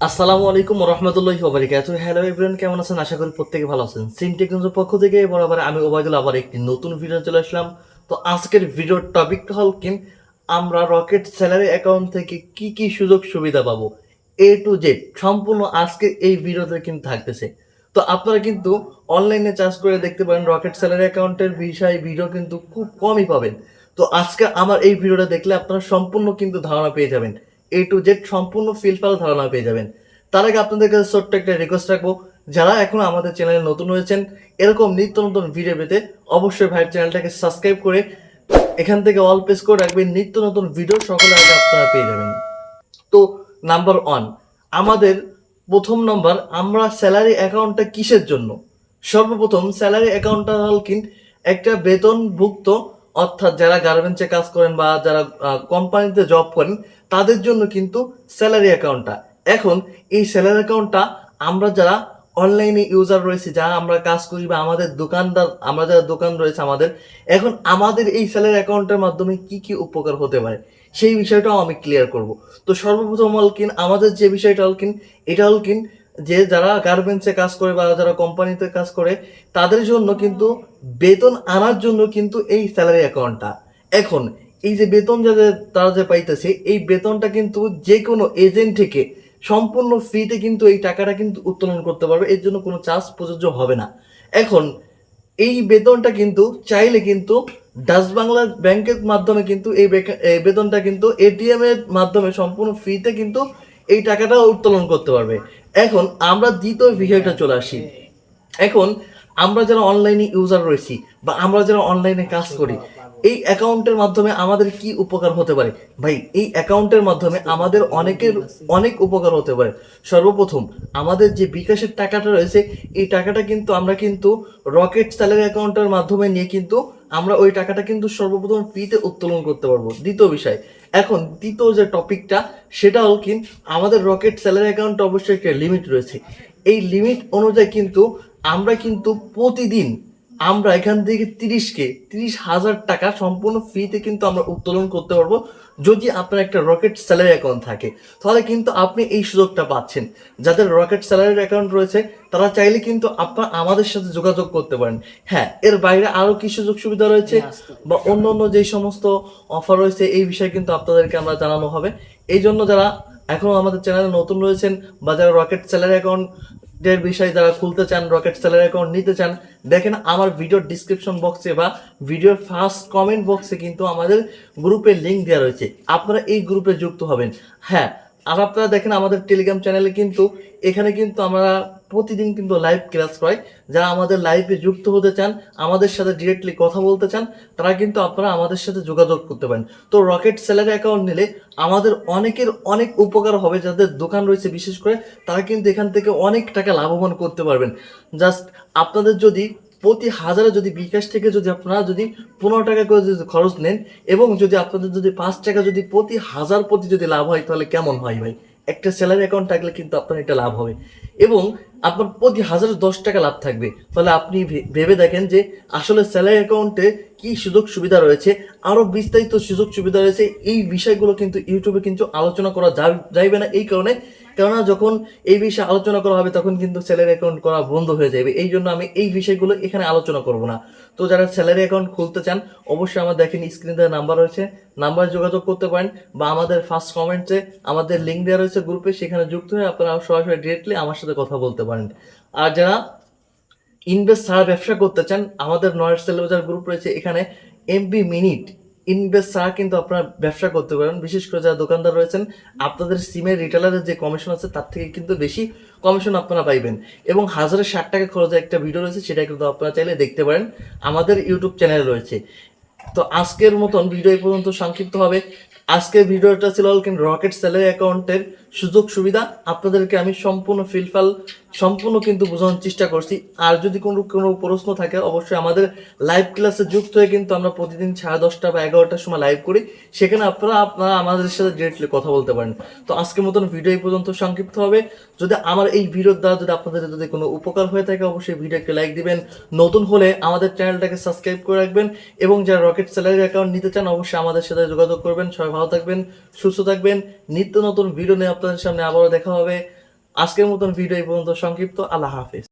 আসসালামু আলাইকুম রহমতুল্লাহি ওবারিকাতু। হ্যালো এভরিওয়ান, কেমন আছেন? আশা করি প্রত্যেকে ভালো আছেন। সিম টেকনোলজির পক্ষ থেকে বরাবর আমি ওবায়দুল আবার একটি নতুন ভিডিও চলে আসলাম। তো আজকের ভিডিওর টপিকটা হল কি? আমরা রকেট স্যালারি অ্যাকাউন্ট থেকে কি কি সুযোগ সুবিধা পাবো? এ টু জেড সম্পূর্ণ আজকে এই ভিডিওতে কিন্তু থাকতেছে। তো আপনারা কিন্তু অনলাইনে চার্জ করে দেখতে পারেন রকেট স্যালারি অ্যাকাউন্টের বিষয়ে ভিডিও কিন্তু খুব কমই পাবেন। তো আজকে আমার এই ভিডিওটা দেখলে আপনারা সম্পূর্ণ কিন্তু ধারণা পেয়ে যাবেন। এ টু জেড সম্পূর্ণ ফিলফাল ধারণা পেয়ে যাবেন। তার আগে আপনাদের কাছে ছোট্ট একটা রিকোয়েস্ট রাখব। যারা এখন আমাদের চ্যানেলে নতুন হয়েছেন এরকম নিত্য নতুন ভিডিও পেতে অবশ্যই ভাইয়ের চ্যানেলটাকে সাবস্ক্রাইব করে এখান থেকে অল পেস করে রাখবেন। নিত্য নতুন ভিডিও সকলে আগে আপনারা পেয়ে যাবেন। তো নাম্বার ওয়ান আমাদের প্রথম নাম্বার আমরা স্যালারি অ্যাকাউন্টটা কিসের জন্য? সর্বপ্রথম স্যালারি অ্যাকাউন্টটা হল কি? একটা বেতনভুক্ত অর্থাৎ যারা গার্মেন্টসে কাজ করেন বা যারা কোম্পানিতে জব করেন, তাদের জন্য কিন্তু স্যালারি অ্যাকাউন্টটা এখন এই স্যালারি অ্যাকাউন্টটা আমরা যারা অনলাইনে ইউজার রয়েছে, যারা আমরা কাজ করি বা আমাদের দোকানদার, আমরা যারা দোকান রয়েছে আমাদের, এখন আমাদের এই স্যালারি অ্যাকাউন্টের মাধ্যমে কি কি উপকার হতে পারে, সেই বিষয়টাও আমি ক্লিয়ার করব। তো সর্বপ্রথম হলকিন আমাদের যে বিষয়টা হলকিন এটা হলকিন যে যারা গার্মেন্টসে কাজ করে বা যারা কোম্পানিতে কাজ করে, তাদের জন্য কিন্তু বেতন আনার জন্য কিন্তু এই স্যালারি অ্যাকাউন্টটা এখন, এই যে বেতন যাদের তারা যে পাইতেছে, এই বেতনটা কিন্তু যে কোনো এজেন্ট থেকে সম্পূর্ণ ফ্রিতে কিন্তু এই টাকাটা কিন্তু উত্তোলন করতে পারবে, এর জন্য কোনো চার্জ প্রযোজ্য হবে না। এখন, এই বেতনটা কিন্তু চাইলে কিন্তু ডাচ বাংলা ব্যাংকের মাধ্যমে কিন্তু এই বেতনটা কিন্তু এটিএম এর মাধ্যমে সম্পূর্ণ ফ্রিতে কিন্তু এই টাকাটা উত্তোলন করতে পারবে। এখন আমরা দ্বিতীয় বিষয়টা চলে আসি। এখন আমরা যারা অনলাইনে ইউজার রয়েছি বা আমরা যারা অনলাইনে কাজ করি এই অ্যাকাউন্টের মাধ্যমে আমাদের কি উপকার হতে পারে? ভাই এই অ্যাকাউন্টের মাধ্যমে আমাদের অনেকের অনেক উপকার হতে পারে। সর্বপ্রথম আমাদের যে বিকাশের টাকাটা রয়েছে এই টাকাটা কিন্তু আমরা কিন্তু রকেট স্যালারি অ্যাকাউন্টের মাধ্যমে নিয়ে কিন্তু আমরা ওই টাকাটা কিন্তু সর্বপ্রথম ফ্রিতে উত্তোলন করতে পারব। দ্বিতীয় বিষয়, এখন দ্বিতীয় যে টপিকটা সেটা হল আমাদের রকেট স্যালারি অ্যাকাউন্ট অবশ্যই একটা লিমিট রয়েছে। এই লিমিট অনুযায়ী কিন্তু আমরা কিন্তু প্রতিদিন আমরা এখান থেকে তিরিশকে তিরিশ হাজার টাকা সম্পূর্ণ ফ্রিতে কিন্তু আমরা উত্তোলন করতে পারব যদি আপনার একটা রকেট স্যালারি অ্যাকাউন্ট থাকে। তাহলে কিন্তু আপনি এই সুযোগটা পাচ্ছেন। যাদের রকেট স্যালারির অ্যাকাউন্ট রয়েছে তারা চাইলে কিন্তু আপনার আমাদের সাথে যোগাযোগ করতে পারেন। হ্যাঁ এর বাইরে আরও কি সুযোগ সুবিধা রয়েছে? বা অন্য অন্য যে সমস্ত অফার রয়েছে এই বিষয়ে কিন্তু আপনাদেরকে আমরা জানানো হবে। এই জন্য যারা এখনও আমাদের চ্যানেলে নতুন রয়েছেন বা যারা রকেট স্যালারি অ্যাকাউন্ট এর বিষয়ে যারা খুলতে চান রকেট স্যালারি অ্যাকাউন্ট নিতে চান, দেখেন আমার ভিডিওর ডিসক্রিপশন বক্সে বা ভিডিওর ফার্স্ট কমেন্ট বক্সে কিন্তু আমাদের গ্রুপের লিঙ্ক দেওয়া রয়েছে। আপনারা এই গ্রুপে যুক্ত হবেন। হ্যাঁ আর আপনারা দেখেন আমাদের টেলিগ্রাম চ্যানেলে কিন্তু, এখানে কিন্তু আমরা প্রতিদিন কিন্তু লাইভ ক্লাস করাই যারা আমাদের লাইভে যুক্ত হতে চান, আমাদের সাথে ডিরেক্টলি কথা বলতে চান, তারা কিন্তু আপনারা আমাদের সাথে যোগাযোগ করতে পারেন। তো রকেট স্যালারি অ্যাকাউন্ট নিলে আমাদের অনেকের অনেক উপকার হবে, যাদের দোকান রয়েছে বিশেষ করে, তারা কিন্তু এখান থেকে অনেক টাকা লাভবান করতে পারবেন। জাস্ট আপনাদের যদি প্রতি হাজারে যদি বিকাশ থেকে যদি আপনারা যদি পনেরো টাকা করে যদি খরচ নেন, এবং যদি আপনাদের যদি পাঁচ টাকা যদি প্রতি হাজার প্রতি যদি লাভ হয়, তাহলে কেমন হয় ভাই? একটা স্যালারি অ্যাকাউন্ট থাকলে কিন্তু আপনার একটা লাভ হবে। এবং আপনার প্রতি হাজারে দশ টাকা লাভ থাকবে। ফলে আপনি ভেবে দেখেন যে আসলে স্যালারি অ্যাকাউন্টে কি সুযোগ সুবিধা রয়েছে। আরও বিস্তারিত সুযোগ সুবিধা রয়েছে। এই বিষয়গুলো কিন্তু ইউটিউবে কিন্তু আলোচনা করা যাইবে না। এই কারণে কেননা যখন এই বিষয়ে আলোচনা করা হবে, তখন কিন্তু স্যালারি অ্যাকাউন্ট করা বন্ধ হয়ে যাবে। এই জন্য আমি এই বিষয়গুলো এখানে আলোচনা করব না। তো যারা স্যালারি অ্যাকাউন্ট খুলতে চান, অবশ্যই আমার দেখেন স্ক্রিনে দেওয়া নাম্বার রয়েছে। নাম্বার যোগাযোগ করতে পারেন বা আমাদের ফার্স্ট কমেন্টে আমাদের লিঙ্ক দেওয়া রয়েছে গ্রুপে সেখানে যুক্ত হয়ে আপনারা সরাসরি ডিরেক্টলি আমার সাথে কথা বলতে পারেন। আর যারা ইনভেস্ট ছাড়া ব্যবসা করতে চান, আমাদের নয়ের সেলবাজার গ্রুপ রয়েছে, এখানে এমবি মিনিট ইনভেস্ট ছাড়া কিন্তু আপনারা ব্যবসা করতে পারেন। বিশেষ করে যারা দোকানদার রয়েছেন, আপনাদের সিমের রিটেলারের যে কমিশন আছে, তার থেকে কিন্তু বেশি কমিশন আপনারা পাইবেন। এবং হাজারে ষাট টাকা খরচে একটা ভিডিও রয়েছে, সেটা কিন্তু আপনারা চাইলে দেখতে পারেন। আমাদের ইউটিউব চ্যানেলে রয়েছে। তো আজকের মতন ভিডিও এই পর্যন্ত সংক্ষিপ্ত হবে। আজকের ভিডিওটা ছিল রকেট স্যালারি অ্যাকাউন্টের সুযোগ সুবিধা আপনাদেরকে আমি সম্পূর্ণ ফিলফাল সম্পূর্ণ কিন্তু বোঝানোর চেষ্টা করছি। আর যদি কোনো কোনো প্রশ্ন থাকে, অবশ্যই আমাদের লাইভ ক্লাসে যুক্ত হয়ে কিন্তু আমরা প্রতিদিন সাড়ে দশটা বা এগারোটার সময় লাইভ করি। সেখানে আপনারা আপনারা আমাদের সাথে ডিরেক্টলি কথা বলতে পারেন। তো আজকের মতন ভিডিও এই পর্যন্ত সংক্ষিপ্ত হবে। যদি আমার এই ভিডিওর দ্বারা যদি আপনাদের যদি কোনো উপকার হয়ে থাকে, অবশ্যই ভিডিওকে লাইক দিবেন। নতুন হলে আমাদের চ্যানেলটাকে সাবস্ক্রাইব করে রাখবেন এবং যারা রকেট স্যালারি অ্যাকাউন্ট নিতে চান, অবশ্যই আমাদের সাথে যোগাযোগ করবেন। সবাই ভালো থাকবেন, সুস্থ থাকবেন। নিত্য নতুন ভিডিও নিয়ে আপনাদের সামনে আবারও দেখা হবে। আজকের মতন ভিডিও এই পর্যন্ত সংক্ষিপ্ত আল্লাহ হাফিজ।